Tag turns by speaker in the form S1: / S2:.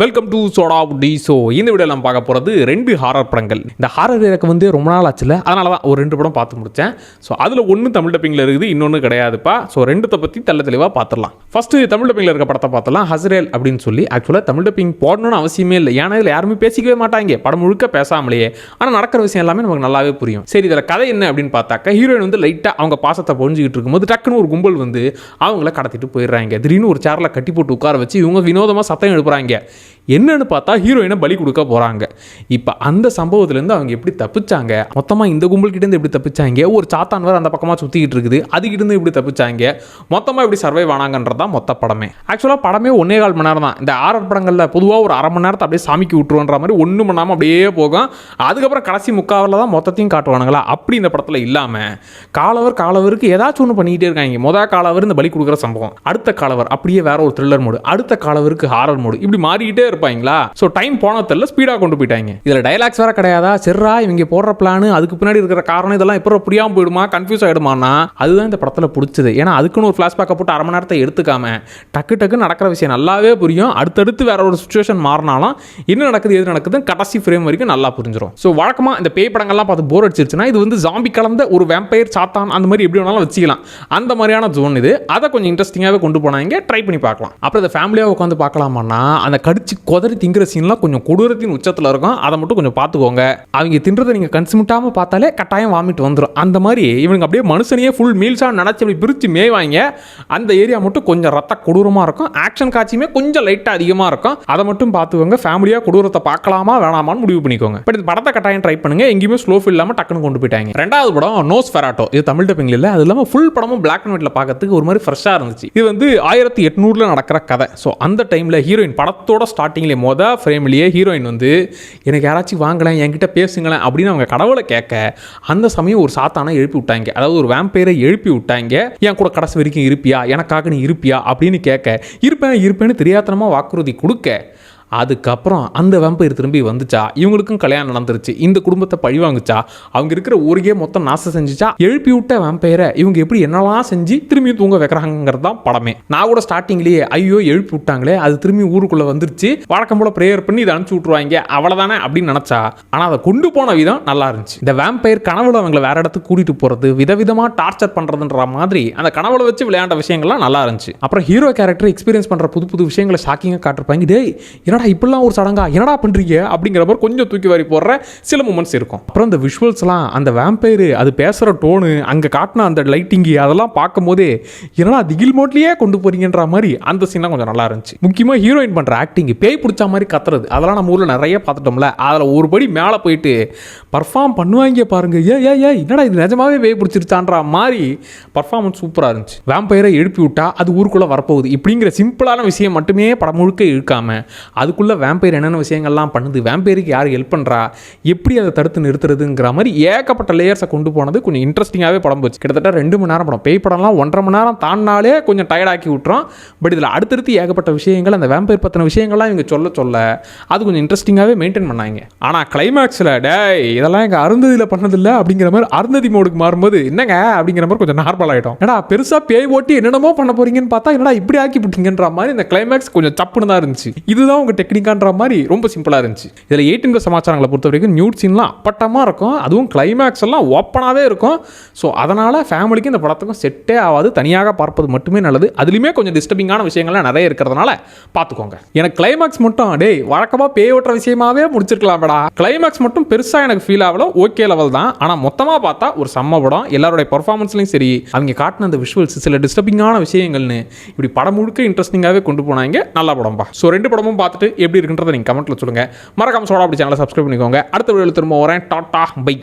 S1: Welcome to சோடா டி so இந்த வீடியோ நம்ம பார்க்க போகிறது ரெண்டு ஹாரர் படங்கள். இந்த ஹாரர் எனக்கு வந்து ரொம்ப நாள் ஆச்சுல. அதனால தான் ஒரு ரெண்டு படம் பார்த்து முடித்தேன் ஸோ அதில் ஒன்று தமிழ் டப்பிங்கில் இருக்குது இன்னொன்று கிடையாதுப்பா. ஸோ ரெண்டுத்தை பற்றி தெள்ள தெளிவாக பார்த்துடலாம். ஃபஸ்ட்டு தமிழ் டப்பிங்கில் இருக்க படத்தை பார்த்தலாம் ஹசரேல் அப்படின்னு சொல்லி ஆக்சுவலாக தமிழ் டப்பிங் போடணும்னு அவசியமே இல்லை. ஏன்னா இதில் யாருமே பேசிக்கவே மாட்டாங்க. படம் முழுக்க பேசாமலேயே. ஆனால் நடக்கிற விஷயம் எல்லாமே நமக்கு நல்லாவே புரியும். சரி இதில் கதை என்ன அப்படின்னு பார்த்தாக்கா ஹீரோயின் வந்து லைட்டாக அவங்க பாசத்தை பொழிஞ்சிக்கிட்டு இருக்கும்போது டக்குன்னு ஒரு கும்பல் வந்து அவங்கள கடத்திட்டு போயிடுறாங்க. திடீர்னு ஒரு சேரில் கட்டி போட்டு உட்கார வச்சு இவங்க வினோதமாக சத்தம் எழுப்புறாங்க. என்னன்னு பார்த்தா ஹீரோயினை பலி கொடுக்க போகிறாங்க இப்போ அந்த சம்பவத்துலேருந்து அவங்க எப்படி தப்பிச்சாங்க? மொத்தமாக இந்த கும்பல்கிட்டேருந்து எப்படி தப்பிச்சாங்க? ஒரு சாத்தான் வேறு அந்த பக்கமாக சுற்றிக்கிட்டு இருக்குது. அதுக்கிட்டேருந்து எப்படி தப்பிச்சாங்க? மொத்தமாக எப்படி சர்வைவ் ஆனாங்கன்றது தான் மொத்த படமே. ஆக்சுவலாக படமே ஒன்னே கால் மணி நேரம் தான் இந்த ஆரர் படங்களில் பொதுவாக ஒரு அரை மணி நேரத்தை அப்படியே சாமிக்கு விட்டுருன்ற மாதிரி ஒன்றும் பண்ணாமல் அப்படியே போகும். அதுக்கப்புறம் கடைசி முக்காவில் தான் மொத்தத்தையும் காட்டுவானுங்களா? அப்படி இந்த படத்தில் இல்லாமல் காலவர் காலவருக்கு ஏதாச்சும் ஒன்று பண்ணிக்கிட்டே இருக்காங்க. மொதல் காலவர் இந்த பலி கொடுக்குற சம்பவம். அடுத்த காலவர் அப்படியே வேற ஒரு த்ரில்லர் மோடு அடுத்த காலவருக்கு ஹாரர் மோடு இப்படி மாறிக்கிட்டே இருப்பாங்களா ஸோ டைம் போன தெரியல ஸ்பீடாக கொண்டு போயிட்டாங்க இதில் டைலாக்ஸ் வேற கிடையாதா? சரிரா இவங்க போடுற பிளான் அதுக்கு பின்னாடி இருக்கிற காரணம் இதெல்லாம் எப்போ புரியாமல் போயிடுமா கன்ஃபியூஸ் ஆகிடுமானா அதுதான் இந்த படத்தில் பிடிச்சது. ஏன்னா அதுக்குன்னு ஒரு ஃப்ளாஷ்பேக்கை போட்டு அரை மணி நேரத்தை எடுத்துக்காம டக்கு டக்கு நடக்கிற விஷயம் நல்லாவே புரியும். அடுத்தடுத்து வேற ஒரு சுச்சுவேஷன் மாறினாலும் என்ன நடக்குது எது நடக்குது கடைசி ஃப்ரேம் வரைக்கும் நல்லா புரிஞ்சிடும் ஸோ வழக்கமாக இந்த பேய் படங்கள்லாம் பார்த்து போர் அடிச்சிருச்சுன்னா இது வந்து ஜாம்பி கலந்த ஒரு வேம்பயர் சாத்தான் அந்த மாதிரி எப்படி வேணாலும் வச்சுக்கலாம். அந்த மாதிரியான ஜோன் இது. அதை கொஞ்சம் இன்ட்ரெஸ்டிங்காகவே கொண்டு போனாங்க. ட்ரை பண்ணி பார்க்கலாம். அப்புறம் இந்த ஃபேமிலியாக உட்காந்து பார்க்கலாமான்னா அந்த கடிச்சு கொதறி திங்கிற சீன்லாம் கொஞ்சம் கொடூரத்தின் உச்சத்தில் இருக்கும். அதை மட்டும் கொஞ்சம் பார்த்துக்கோங்க. அவங்க தின்றதை நீங்கள் கன்சிமிட்டாமல் பார்த்தாலே கட்டாயம் வாமிட் வந்துடும் அந்த மாதிரி இவங்க அப்படியே மனுஷனையே ஃபுல் மீல்ஸாக நினச்சி அப்படி பிரித்து மேய்வாங்க. அந்த ஏரியா மட்டும் கொஞ்சம் ரத்த கொடூரமாக இருக்கும். ஆக்ஷன் காட்சியுமே கொஞ்சம் லைட்டாக அதிகமாக இருக்கும். அதை மட்டும் பார்த்துக்கோங்க. ஃபேமிலியாக கொடூரத்தை பார்க்கலாமா வேணாமான்னு முடிவு பண்ணிக்கோங்க. பட் இந்த படத்தை கட்டாயம் ட்ரை பண்ணுங்க. எங்கேயுமே ஸ்லோ ஃபில் இல்லாமல் டக்குன்னு கொண்டு போயிட்டாங்க. ரெண்டாவது படம் நோஸ் ஃபெராட்டோ இது தமிழ் டப்பிங் இல்லை. அது இல்லாமல் ஃபுல் படமும் பிளாக் அண்ட் ஒயிட்ல பார்க்கறதுக்கு ஒரு மாதிரி ஃப்ரெஷ்ஷாக இருந்துச்சு. இது வந்து ஆயிரத்தி எட்நூறுல நடக்கிற கதை. ஸோ அந்த டைமில் ஹீரோயின் படத்தோட ஸ்டார்டிங்லேயே மொதல் ஃப்ரேம்லேயே ஹீரோயின் வந்து எனக்கு யாராச்சும் வாங்கலாம் என்கிட்ட பேசுங்களேன் அப்படின்னு அவங்க கடவுளை கேட்க அந்த சமயம் ஒரு சாத்தானை எழுப்பி விட்டாங்க. அதாவது ஒரு வேம்பயரை எழுப்பி விட்டாங்க. என் கூட கடைசி வரைக்கும் இருப்பியா? எனக்காக நீ இருப்பியா? அப்படின்னு கேட்க இருப்பேன் இருப்பேன்னு தெரியாதனமாக வாக்குறுதி கொடுக்க. அதுக்கப்புறம் அந்த வேம்பயர் திரும்பி வந்துச்சா? இவங்களுக்கும் கல்யாணம் நடந்துருச்சு. இந்த குடும்பத்தை பழி வாங்குச்சா? அவங்க இருக்கிற ஊரையே மொத்தம் நாசம் செஞ்சுச்சா? எழுப்பி விட்ட வேம்பயரை இவங்க எப்படி என்னெல்லாம் செஞ்சு திரும்பி தூங்க வைக்கிறாங்கிறது தான் படமே. நான் கூட ஸ்டார்டிங்லேயே ஐயோ எழுப்பி விட்டாங்களே அது திரும்பி ஊருக்குள்ளே வந்துருச்சு. வழக்கம் போல ப்ரேயர் பண்ணி இதை அனுப்பிச்சு விட்ருவாங்க அவ்வளோதானே அப்படின்னு நினச்சா? ஆனால் அதை கொண்டு போன விதம் நல்லா இருந்துச்சு. இந்த வேம்பயர் கனவுல அவங்களை வேற இடத்துக்கு கூட்டிகிட்டு போகிறது விதவிதமாக டார்ச்சர் பண்ணுறதுன்ற மாதிரி அந்த கனவுல வச்சு விளையாண்ட விஷயங்கள்லாம் நல்லா இருந்துச்சு. அப்புறம் ஹீரோ கேரக்டர் எக்ஸ்பீரியன்ஸ் பண்ணுற புது புது விஷயங்களை ஷாக்கிங்காக காட்டிருப்பாங்க. டேய் என்னடா இப்படிலாம் ஒரு சடங்கா? என்னடா பண்ணுறீங்க அப்படிங்கிற மாதிரி கொஞ்சம் தூக்கி வாரி போடுற சில மூமெண்ட்ஸ் இருக்கும். அப்புறம் இந்த விஷுவல்ஸ்லாம் அந்த வேம்பயரு அது பேசுகிற டோனு அங்கே காட்டின அந்த லைட்டிங்கு அதெல்லாம் பார்க்கும்போதே என்னடா திகில் மோட்லேயே கொண்டு போறீங்கன்ற மாதிரி அந்த சீன்லாம் கொஞ்சம் நல்லா இருந்துச்சு. முக்கியமாக ஹீரோயின் பண்ணுற ஆக்டிங் பேய் பிடிச்ச மாதிரி கத்துறது. அதெல்லாம் நம்ம ஊரில் நிறைய பார்த்துட்டோம்ல. அதில் ஒரு படி மேலே போயிட்டு பர்ஃபார்ம் பண்ணுவாங்க பாருங்க. ஏ ஏ ஏ என்னடா இது? நிஜமாவே பேய் பிடிச்சிருச்சான்ற மாதிரி பர்ஃபார்மன்ஸ் சூப்பராக இருந்துச்சு. வேம்பயரை எழுப்பி விட்டா அது ஊருக்குள்ளே வரப்போகுது. இப்படிங்கிற சிம்பிளான விஷயம் மட்டுமே படம் முழுக்க அது அதுக்குள்ளே வேம்பயர் என்னென்ன விஷயங்கள்லாம் பண்ணுது? வேம்பயருக்கு யார் ஹெல்ப் பண்ணுறா எப்படி அதை தடுத்து நிறுத்துறதுங்கிற மாதிரி ஏகப்பட்ட லேயர்ஸை கொண்டு போனது கொஞ்சம் இன்ட்ரெஸ்டிங்காகவே படம் போச்சு. கிட்டத்தட்ட ரெண்டு மணி நேரம் படம். பேய் படம்லாம் ஒன்றரை மணி நேரம் தாண்டினாலே கொஞ்சம் டயர்டாக்கி விட்டுரும். பட் இதில் அடுத்தடுத்து ஏகப்பட்ட விஷயங்கள் அந்த வேம்பயர் பற்றின விஷயங்கள்லாம் இவங்க சொல்ல சொல்ல அது கொஞ்சம் இன்ட்ரெஸ்டிங்காகவே மெயின்டைன் பண்ணாங்க. ஆனால் கிளைமேக்ஸில் டேய் இதெல்லாம் எங்கள் அருந்ததியில் பண்ணதில்லை அப்படிங்கிற மாதிரி அருந்ததி மோடுக்கு மாறும்போது என்னங்க? அப்படிங்கிற மாதிரி கொஞ்சம் நார்மல் ஆகிடும் ஏடா பெருசாக பேய் ஓட்டி என்னென்னமோ பண்ண போறீங்கன்னு பார்த்தா என்னடா இப்படி ஆக்கி விட்டீங்கன்ற மாதிரி இந்த கிளைமேக்ஸ் கொஞ்சம் சப்புன்னு தான் இருந்துச்சு. இதுதான் உங்கள் டெக்னிக்கான்ற மாதிரி ரொம்ப சிம்பிளாக இருந்துச்சு. இதில் எயிட்டின் ப்ளஸ் சமாச்சாரங்களை பொறுத்த வரைக்கும் நியூட் சீன்லாம் அப்பட்டமாக இருக்கும். அதுவும் கிளைமேக்ஸ் எல்லாம் ஓப்பனாகவே இருக்கும். ஸோ அதனால் ஃபேமிலிக்கு இந்த படத்துக்கும் செட்டே ஆகாது. தனியாக பார்ப்பது மட்டுமே நல்லது. அதுலேயுமே கொஞ்சம் டிஸ்டர்பிங்கான விஷயங்கள்லாம் நிறைய இருக்கிறதுனால பார்த்துக்கோங்க. எனக்கு கிளைமேக்ஸ் மட்டும் டேய் வழக்கமாக பேய் ஓட்டுற விஷயமாவே முடிச்சிருக்கலாம்டா. கிளைமேக்ஸ் மட்டும் பெருசாக எனக்கு ஃபீல் ஆகல. ஓகே லெவல் தான். ஆனால் மொத்தமாக பார்த்தா ஒரு செம்ம படம். எல்லாருடைய பர்ஃபார்மன்ஸ்லையும் சரி. அவங்க காட்டின அந்த விஷுவல்ஸ் சில டிஸ்டர்பிங்கான விஷயங்கள்னு இப்படி படம் முழுக்க இன்ட்ரெஸ்டிங்காகவே கொண்டு போனாங்க. நல்ல படம்பா. ஸோ ரெண்டு படமும் பார்த்துட்டு எப்படி இருக்குன்றதை நீங்கள் கமெண்ட்டில் சொல்லுங்கள் மறக்காமல் சோடா அப்படி சேனலை சப்ஸ்கிரைப் பண்ணிக்கோங்க. அடுத்த வீடியோவில் திரும்ப வரேன். Tata bye.